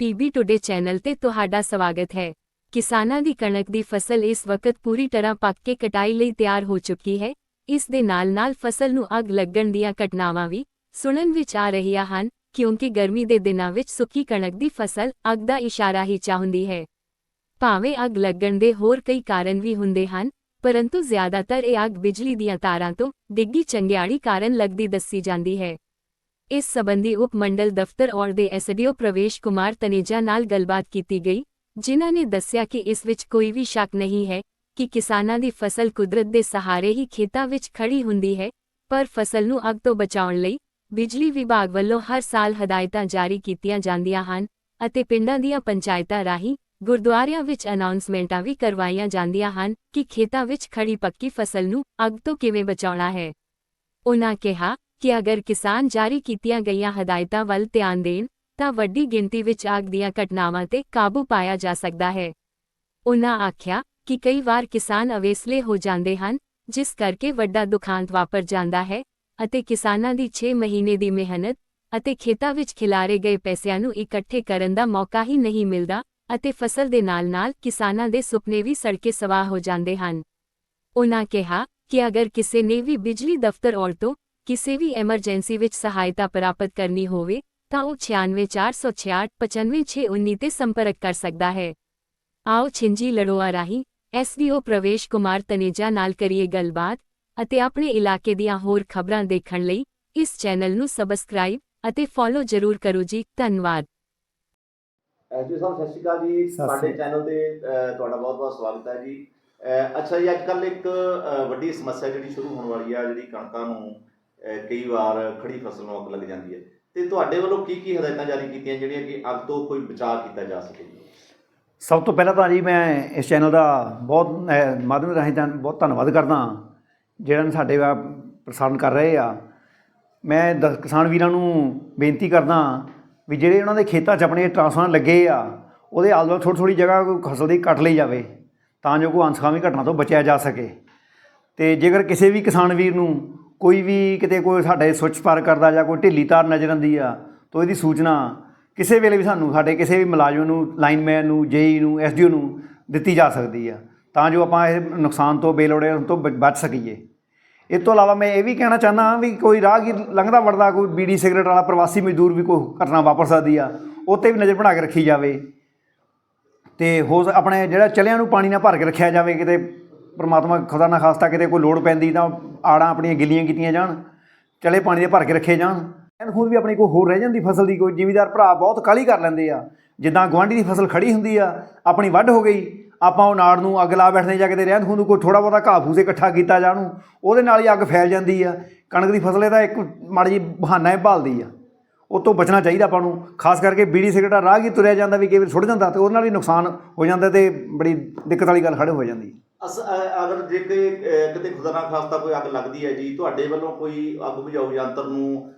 PB today channel ਤੇ ਤੁਹਾਡਾ ਸਵਾਗਤ ਹੈ। ਕਿਸਾਨਾਂ ਦੀ ਕਣਕ ਦੀ ਫਸਲ ਇਸ ਵਕਤ ਪੂਰੀ ਤਰ੍ਹਾਂ ਪੱਕ ਕੇ ਕਟਾਈ ਲਈ ਤਿਆਰ ਹੋ ਚੁੱਕੀ ਹੈ। ਇਸ ਦੇ ਨਾਲ-ਨਾਲ ਫਸਲ ਨੂੰ ਅੱਗ ਲੱਗਣ ਦੀਆਂ ਘਟਨਾਵਾਂ ਵੀ ਸੁਣਨ ਵਿੱਚ ਆ ਰਹੀਆਂ ਹਨ, ਕਿਉਂਕਿ ਗਰਮੀ ਦੇ ਦਿਨਾਂ ਵਿੱਚ ਸੁੱਕੀ ਕਣਕ ਦੀ ਫਸਲ ਅੱਗ ਦਾ ਇਸ਼ਾਰਾ ਹੀ ਚਾਹੁੰਦੀ ਹੈ। ਭਾਵੇਂ ਅੱਗ ਲੱਗਣ ਦੇ ਹੋਰ ਕਈ ਕਾਰਨ ਵੀ ਹੁੰਦੇ ਹਨ, ਪਰੰਤੂ ਜ਼ਿਆਦਾਤਰ ਇਹ ਅੱਗ ਬਿਜਲੀ ਦੀਆਂ ਤਾਰਾਂ ਤੋਂ ਡਿੱਗੀ ਚੰਗਿਆੜੀ ਕਾਰਨ ਲੱਗਦੀ ਦੱਸੀ ਜਾਂਦੀ ਹੈ। ਇਸ ਸਬੰਧੀ ਉਪ ਮੰਡਲ ਦਫ਼ਤਰ ਔਰ ਦੇ ਐਸਡੀਓ ਪ੍ਰਵੇਸ਼ ਕੁਮਾਰ ਤਨੇਜਾ ਨਾਲ ਗੱਲਬਾਤ ਕੀਤੀ ਗਈ, ਜਿਨ੍ਹਾਂ ਨੇ ਦੱਸਿਆ ਕਿ ਇਸ ਵਿੱਚ ਕੋਈ ਵੀ ਸ਼ੱਕ ਨਹੀਂ ਹੈ ਕਿ ਕਿਸਾਨਾਂ ਦੀ ਫਸਲ ਕੁਦਰਤ ਦੇ ਸਹਾਰੇ ਹੀ ਖੇਤਾਂ ਵਿੱਚ ਖੜੀ ਹੁੰਦੀ ਹੈ, ਪਰ ਫਸਲ ਨੂੰ ਅੱਗ ਤੋਂ ਬਚਾਉਣ ਲਈ ਬਿਜਲੀ ਵਿਭਾਗ ਵੱਲੋਂ ਹਰ ਸਾਲ ਹਦਾਇਤਾਂ ਜਾਰੀ ਕੀਤੀਆਂ ਜਾਂਦੀਆਂ ਹਨ ਅਤੇ ਪਿੰਡਾਂ ਦੀਆਂ ਪੰਚਾਇਤਾਂ ਰਾਹੀਂ ਗੁਰਦੁਆਰਿਆਂ ਵਿੱਚ ਅਨਾਉਂਸਮੈਂਟਾਂ ਵੀ ਕਰਵਾਈਆਂ ਜਾਂਦੀਆਂ ਹਨ ਕਿ ਖੇਤਾਂ ਵਿੱਚ ਖੜੀ ਪੱਕੀ ਫਸਲ ਨੂੰ ਅੱਗ ਤੋਂ ਕਿਵੇਂ ਬਚਾਉਣਾ ਹੈ। ਉਹਨਾਂ ਕਿਹਾ ਕਿ ਅਗਰ ਕਿਸਾਨ ਜਾਰੀ ਕੀਤੀਆਂ ਗਈਆਂ ਹਦਾਇਤਾਂ ਵੱਲ ਧਿਆਨ ਦੇਣ, ਤਾਂ ਵੱਡੀ ਗਿਣਤੀ ਵਿੱਚ ਆਗ ਦੀਆਂ ਘਟਨਾਵਾਂ ਤੇ ਕਾਬੂ ਪਾਇਆ ਜਾ ਸਕਦਾ ਹੈ। ਉਨ੍ਹਾਂ ਆਖਿਆ ਕਿ ਕਈ ਵਾਰ ਕਿਸਾਨ ਅਵੇਸਲੇ ਹੋ ਜਾਂਦੇ ਹਨ, ਜਿਸ ਕਰਕੇ ਵੱਡਾ ਦੁਖਾਂਤ ਵਾਪਰ ਜਾਂਦਾ ਹੈ ਅਤੇ ਕਿਸਾਨਾਂ ਦੀ 6 ਮਹੀਨੇ ਦੀ ਮਿਹਨਤ ਅਤੇ ਖੇਤਾਂ ਵਿੱਚ ਖਿਲਾਰੇ ਗਏ ਪੈਸਿਆਂ ਨੂੰ ਇਕੱਠੇ ਕਰਨ ਦਾ ਮੌਕਾ ਹੀ ਨਹੀਂ ਮਿਲਦਾ ਅਤੇ ਫਸਲ ਦੇ ਨਾਲ-ਨਾਲ ਕਿਸਾਨਾਂ ਦੇ ਸੁਪਨੇ ਵੀ ਸੜਕੇ ਸਵਾਹ ਹੋ ਜਾਂਦੇ ਹਨ। ਉਹਨਾਂ ਕਿਹਾ ਕਿ ਅਗਰ ਕਿਸੇ ਨੇ ਵੀ ਬਿਜਲੀ ਦਫ਼ਤਰ ਔਰਤੋਂ ਕਿਸੇ ਵੀ ਐਮਰਜੈਂਸੀ ਵਿੱਚ ਸਹਾਇਤਾ ਪ੍ਰਾਪਤ ਕਰਨੀ ਹੋਵੇ ਤਾਂ ਉਹ 9646 95619 ਤੇ ਸੰਪਰਕ ਕਰ ਸਕਦਾ ਹੈ। ਆਓ ਛਿੰਜੀ ਲੜੋਆ ਰਾਹੀਂ ਐਸਡੀਓ ਪ੍ਰਵੇਸ਼ ਕੁਮਾਰ ਤਨੇਜਾ ਨਾਲ ਕਰੀਏ ਗੱਲਬਾਤ ਅਤੇ ਆਪਣੇ ਇਲਾਕੇ ਦੀਆਂ ਹੋਰ ਖਬਰਾਂ ਦੇਖਣ ਲਈ ਇਸ ਚੈਨਲ ਨੂੰ ਸਬਸਕ੍ਰਾਈਬ ਅਤੇ ਫੋਲੋ ਜ਼ਰੂਰ ਕਰੋ ਜੀ ਧੰਨਵਾਦ। ਐਸਡੀ ਸਾਹਿਬ ਸਤਿ ਸ਼੍ਰੀ ਅਕਾਲ ਜੀ। ਸਾਡੇ ਚੈਨਲ ਤੇ ਤੁਹਾਡਾ ਬਹੁਤ-ਬਹੁਤ ਸਵਾਗਤ ਹੈ ਜੀ। ਅੱਛਾ ਜੀ ਅੱਜ ਕੱਲ ਇੱਕ ਵੱਡੀ ਸਮੱਸਿਆ ਜਿਹੜੀ ਸ਼ੁਰੂ ਹੋਣ ਵਾਲੀ ਆ ਜਿਹੜੀ ਕਣਕਾਂ ਨੂੰ ਕਈ ਵਾਰ ਖੜੀ ਫਸਲ ਨੂੰ ਅੱਗ ਲੱਗ ਜਾਂਦੀ ਹੈ। ਤੇ ਤੁਹਾਡੇ ਵੱਲੋਂ ਕੀ ਕੀ ਹਦਾਇਤਾਂ ਜਾਰੀ ਕੀਤੀਆਂ ਜਿਹੜੀਆਂ ਕਿ ਅੱਗ ਤੋਂ ਕੋਈ ਬਚਾਅ ਕੀਤਾ ਜਾ ਸਕੇ? ਸਭ ਤੋਂ ਪਹਿਲਾਂ ਤਾਂ ਜੀ ਮੈਂ ਇਸ ਚੈਨਲ ਦਾ ਬਹੁਤ ਮਾਧਿਅਮ ਰਾਹੀਂ ਤਾਂ ਬਹੁਤ ਧੰਨਵਾਦ ਕਰਦਾ ਜਿਹੜਾ ਨੇ ਸਾਡੇ ਪ੍ਰਸਾਰਣ ਕਰ ਰਹੇ ਆ। ਮੈਂ ਦ- ਕਿਸਾਨ ਵੀਰਾਂ ਨੂੰ ਬੇਨਤੀ ਕਰਦਾ ਵੀ ਜਿਹੜੇ ਉਹਨਾਂ ਦੇ ਖੇਤਾਂ 'ਚ ਆਪਣੇ ਟਰਾਂਸਫਾਰਮਰ ਲੱਗੇ ਆ, ਉਹਦੇ ਆਲ ਦੁਆਲੇ ਥੋੜ੍ਹੀ ਥੋੜ੍ਹੀ ਜਗ੍ਹਾ ਕੋਈ ਫਸਲ ਦੀ ਕੱਟ ਲਈ ਜਾਵੇ, ਤਾਂ ਜੋ ਕੋਈ ਅਨਸਖਾਵੀ ਘਟਨਾ ਤੋਂ ਬਚਿਆ ਜਾ ਸਕੇ। ਤੇ ਜੇਕਰ ਕਿਸੇ ਵੀ ਕਿਸਾਨ ਵੀਰ ਨੂੰ ਕੋਈ ਵੀ ਕਿਤੇ ਕੋਈ ਸਾਡੇ ਸੁੱਚ ਪਾਰ ਕਰਦਾ ਜਾਂ ਕੋਈ ਢਿੱਲੀ ਤਾਰ ਨਜ਼ਰ ਆਉਂਦੀ ਆ, ਤਾਂ ਇਹਦੀ ਸੂਚਨਾ ਕਿਸੇ ਵੇਲੇ ਵੀ ਸਾਨੂੰ, ਸਾਡੇ ਕਿਸੇ ਵੀ ਮੁਲਾਜ਼ਮ ਨੂੰ ਲਾਈਨਮੈਨ ਨੂੰ ਜੇਈ ਨੂੰ ਐਸਡੀਓ ਨੂੰ ਦਿੱਤੀ ਜਾ ਸਕਦੀ ਆ। ਤਾਂ ਜੋ ਆਪਾਂ ਇਹ ਨੁਕਸਾਨ ਤੋਂ, ਬੇਲੋੜੇ ਤੋਂ ਬ- ਬਚ ਸਕੀਏ। ਇਸ ਤੋਂ ਇਲਾਵਾ ਮੈਂ ਇਹ ਵੀ ਕਹਿਣਾ ਚਾਹੁੰਦਾ ਵੀ ਕੋਈ ਰਾਹਗੀਰ ਲੰਘਦਾ ਵੜਦਾ, ਕੋਈ ਬੀੜੀ ਸਿਗਰਟ ਵਾਲਾ ਪ੍ਰਵਾਸੀ ਮਜ਼ਦੂਰ ਵੀ ਕੋਈ ਘਟਨਾ ਵਾਪਰ ਸਕਦੀ ਆ, ਉਹ 'ਤੇ ਵੀ ਨਜ਼ਰ ਬਣਾ ਕੇ ਰੱਖੀ ਜਾਵੇ। ਤੇ ਹੋ ਆਪਣੇ ਜਿਹੜਾ ਚਲਿਆਂ ਨੂੰ ਪਾਣੀ ਨਾਲ ਭਰ ਕੇ ਰੱਖਿਆ ਜਾਵੇ, ਕਿਤੇ ਪ੍ਰਮਾਤਮਾ ਖੁਦਾ ਨਾ ਖਾਸਤਾ ਕਿਤੇ ਕੋਈ ਲੋੜ ਪੈਂਦੀ ਤਾਂ ਆੜਾਂ ਆਪਣੀਆਂ ਗਿੱਲੀਆਂ ਕੀਤੀਆਂ ਜਾਣ, ਚਲੇ ਪਾਣੀ ਦੇ ਭਰ ਕੇ ਰੱਖੇ ਜਾਣ। ਐਨ ਖੁਦ ਵੀ ਆਪਣੀ ਕੋਈ ਹੋਰ ਰਹਿ ਜਾਂਦੀ ਫਸਲ ਦੀ, ਕੋਈ ਜ਼ਿਮੀਦਾਰ ਭਰਾ ਬਹੁਤ ਕਾਲੀ ਕਰ ਲੈਂਦੇ ਆ। ਜਿੱਦਾਂ ਗੁਆਂਢੀ ਦੀ ਫਸਲ ਖੜੀ ਹੁੰਦੀ ਆ, ਆਪਣੀ ਵੱਢ ਹੋ ਗਈ, ਆਪਾਂ ਉਹ ਨਾੜ ਨੂੰ ਅੱਗ ਲਾ ਬੈਠਦੇ ਜਾ ਕੇ ਕਿਤੇ ਰਹਿੰਦ ਖੂੰਦ ਕੋਈ ਥੋੜਾ ਬਹੁਤਾ ਘਾਹ ਫੂਸੇ ਇਕੱਠਾ ਕੀਤਾ ਜਾਣੂ, ਉਹਦੇ ਨਾਲ ਹੀ ਅੱਗ ਫੈਲ ਜਾਂਦੀ ਆ। ਕਣਕ ਦੀ ਫਸਲ ਇਹਦਾ ਇੱਕ ਮਾੜੀ ਜੀ ਬਹਾਨਾ ਹੀ ਭਾਲਦੀ ਆ। ਉਹ ਤੋਂ ਬਚਣਾ ਚਾਹੀਦਾ ਆਪਾਂ ਨੂੰ, ਖਾਸ ਕਰਕੇ ਬੀੜੀ ਸਿਗਰਟ ਰਾਹ ਕੀ ਤੁਰਿਆ ਜਾਂਦਾ ਵੀ ਕਈ ਵਾਰ ਸੁੱਟ ਜਾਂਦਾ ਤੇ ਉਹਦੇ ਨਾਲ ਹੀ ਨੁਕਸਾਨ ਹੋ ਜਾਂਦਾ ਤੇ ਬੜੀ ਦਿੱਕਤ ਵਾਲੀ ਗੱਲ ਖੜੇ ਹੋ ਜਾਂਦੀ ਅਸ ਅ- ਅਗਰ ਜੇ ਕਿ ਅ, ਕਿਤੇ ਖੁਦਾ ਨਾ ਖਾਸਤਾ ਕੋਈ ਅੱਗ ਲੱਗਦੀ ਹੈ ਜੀ ਤੁਹਾਡੇ ਵੱਲੋਂ ਕੋਈ ਅੱਗ ਬੁਝਾਊ ਯੰਤਰ ਨੂੰ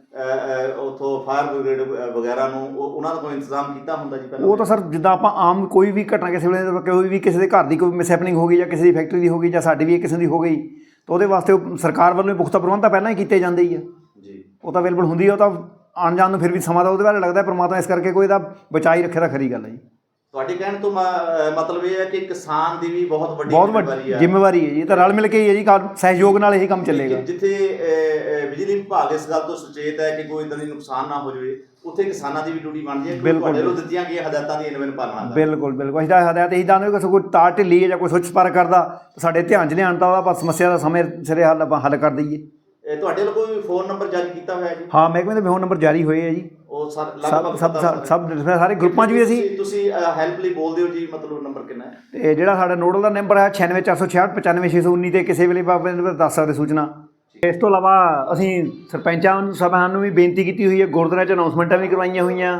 ਉਥੋਂ ਫਾਇਰ ਬ੍ਰਿਗੇਡ ਵਗੈਰਾ ਨੂੰ ਉਹ- ਉਹਨਾਂ ਦਾ ਕੋਈ ਇੰਤਜ਼ਾਮ ਕੀਤਾ ਹੁੰਦਾ ਜੀ ਪਹਿਲਾਂ? ਉਹ ਤਾਂ ਸਰ ਜਿੱਦਾਂ ਆਪਾਂ ਆਮ ਕੋਈ ਵੀ ਘਟਨਾ ਕਿਸੇ ਵੇਲੇ ਕੋਈ ਵੀ ਕਿਸੇ ਦੇ ਘਰ ਦੀ ਕੋਈ ਮਿਸਹੈਪਨਿੰਗ ਹੋ ਗਈ ਜਾਂ ਕਿਸੇ ਦੀ ਫੈਕਟਰੀ ਦੀ ਹੋ ਗਈ ਜਾਂ ਸਾਡੀ ਵੀ ਕਿਸੇ ਦੀ ਹੋ ਗਈ ਤਾਂ ਉਹਦੇ ਵਾਸਤੇ ਉਹ ਸਰਕਾਰ ਵੱਲੋਂ ਹੀ ਪੁਖਤਾ ਪ੍ਰਬੰਧ ਤਾਂ ਪਹਿਲਾਂ ਹੀ ਕੀਤੇ ਜਾਂਦੇ ਹੀ ਆ। ਜੀ। ਉਹ ਤਾਂ ਅਵੇਲੇਬਲ ਹੁੰਦੀ ਆ ਉਹ ਤਾਂ ਆਉਣ ਜਾਣ ਨੂੰ ਫਿਰ ਵੀ ਸਮਾਂ ਤਾਂ ਉਹਦੇ ਬਾਰੇ ਲੱਗਦਾ ਪਰਮਾਤਮਾ ਇਸ ਕਰਕੇ ਕੋਈ ਇਹਦਾ ਬਚਾਈ ਰੱਖੇ ਤਾਂ ਖਰੀ ਗੱਲ ਹੈ ਜੀ। ਤੁਹਾਡੇ ਕਹਿਣ ਤੋਂ ਮਤਲਬ ਇਹ ਹੈ ਕਿ ਕਿਸਾਨ ਦੀ ਵੀ ਬਹੁਤ ਵੱਡੀ ਬਹੁਤ ਜ਼ਿੰਮੇਵਾਰੀ ਵੱਡੀ ਹੈ। ਜ਼ਿੰਮੇਵਾਰੀ ਹੈ ਜੀ। ਇਹ ਤਾਂ ਰਲ ਮਿਲ ਕੇ ਹੀ ਹੈ ਜੀ ਸਹਿਯੋਗ ਨਾਲ ਇਹੀ ਕੰਮ ਚੱਲੇਗਾ। ਜਿੱਥੇ ਬਿਜਲੀ ਵਿਭਾਗ ਇਸ ਗੱਲ ਤੋਂ ਸੁਚੇਤ ਹੈ ਕਿ ਕੋਈ ਇਦਾਂ ਦੀ ਨੁਕਸਾਨ ਨਾ ਹੋ ਜਾਵੇ ਉੱਥੇ ਕਿਸਾਨਾਂ ਦੀ ਵੀ ਡਿਊਟੀ ਬਣਦੀ ਹੈ। ਕਿ। ਤੁਹਾਡੇ ਵੱਲੋਂ ਦਿੱਤੀਆਂ ਗਈਆਂ ਹਦਾਇਤਾਂ ਦੀ ਇਨਵੈਨ ਪਾਲਣਾ ਕਰਨ ਬਿਲਕੁਲ ਬਿਲਕੁਲ। ਅਸੀਂ ਤਾਂ ਹਦਾਇਤ ਇਹੀ ਦਾਨੇ ਕਿ ਕੋਈ ਤਾਰ ਢਿੱਲੀ ਹੈ ਜਾਂ ਕੋਈ ਸੁੱਚ ਪਰ ਕਰਦਾ ਸਾਡੇ ਧਿਆਨ 'ਚ ਲਿਆਉਣ ਤਾਂ ਉਹਦਾ ਆਪਾਂ ਸਮੱਸਿਆ ਦਾ ਸਮੇਂ ਸਿਰੇ ਹੱਲ ਆਪਾਂ ਹੱਲ ਕਰ ਦਈਏ। ਇਹ ਤੁਹਾਡੇ ਵੱਲੋਂ ਕੋਈ ਫੋਨ ਨੰਬਰ ਜਾਰੀ ਕੀਤਾ ਹੋਇਆ ਹੈ ਜੀ? ਹਾਂ ਮਹਿਕਮੇ ਦੇ ਫੋਨ ਨੰਬਰ ਜਾਰੀ ਹੋਏ ਹੈ ਜੀ। ਸਭ ਸਭ ਸਭ ਸਭ ਸਾਰੇ ਗਰੁੱਪਾਂ 'ਚ ਵੀ ਅਸੀਂ ਤੁਸੀਂ- ਹੈਲਪ ਲਈ ਬੋਲਦੇ ਹੋ ਜੀ ਮਤਲਬ ਨੰਬਰ ਕਿੰਨਾ ਹੈ? ਤੇ ਜਿਹੜਾ ਸਾਡਾ ਨੋਡਲ ਦਾ ਨੰਬਰ ਹੈ 96466 95619 ਤੇ ਕਿਸੇ ਵੇਲੇ ਬਾਬੇ ਨੂੰ ਦੱਸ ਸਕਦੇ ਸੂਚਨਾ। ਇਸ ਤੋਂ ਇਲਾਵਾ ਅਸੀਂ ਸਰਪੰਚਾਂ ਨੂੰ ਸਭਾਵਾਂ ਨੂੰ ਵੀ ਬੇਨਤੀ ਕੀਤੀ ਹੋਈ ਹੈ ਗੁਰਦੁਆਰਿਆਂ 'ਚ ਅਨਾਉਂਸਮੈਂਟਾਂ ਵੀ ਕਰਵਾਈਆਂ ਹੋਈਆਂ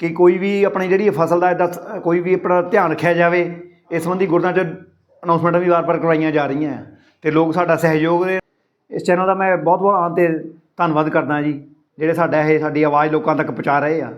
ਕਿ ਕੋਈ ਵੀ ਆਪਣੀ ਜਿਹੜੀ ਫਸਲ ਦਾ ਇਹਦਾ ਕੋਈ ਵੀ ਆਪਣਾ ਧਿਆਨ ਰੱਖਿਆ ਜਾਵੇ ਇਸ ਸੰਬੰਧੀ ਗੁਰਦੁਆਰਿਆਂ 'ਚ ਅਨਾਉਂਸਮੈਂਟਾਂ ਵੀ ਵਾਰ-ਵਾਰ ਕਰਵਾਈਆਂ ਜਾ ਰਹੀਆਂ ਤੇ ਲੋਕ ਸਾਡਾ ਸਹਿਯੋਗ ਦੇ ਇਸ ਚੈਨਲ ਦਾ ਮੈਂ ਬਹੁਤ ਬਹੁਤ ਆਂ ਤੇ ਧੰਨਵਾਦ ਕਰਦਾ ਜੀ। ਜਿਹੜੇ ਸਾਡਾ ਇਹ ਸਾਡੀ ਆਵਾਜ਼ ਲੋਕਾਂ ਤੱਕ ਪਹੁੰਚਾ ਰਹੇ ਆ।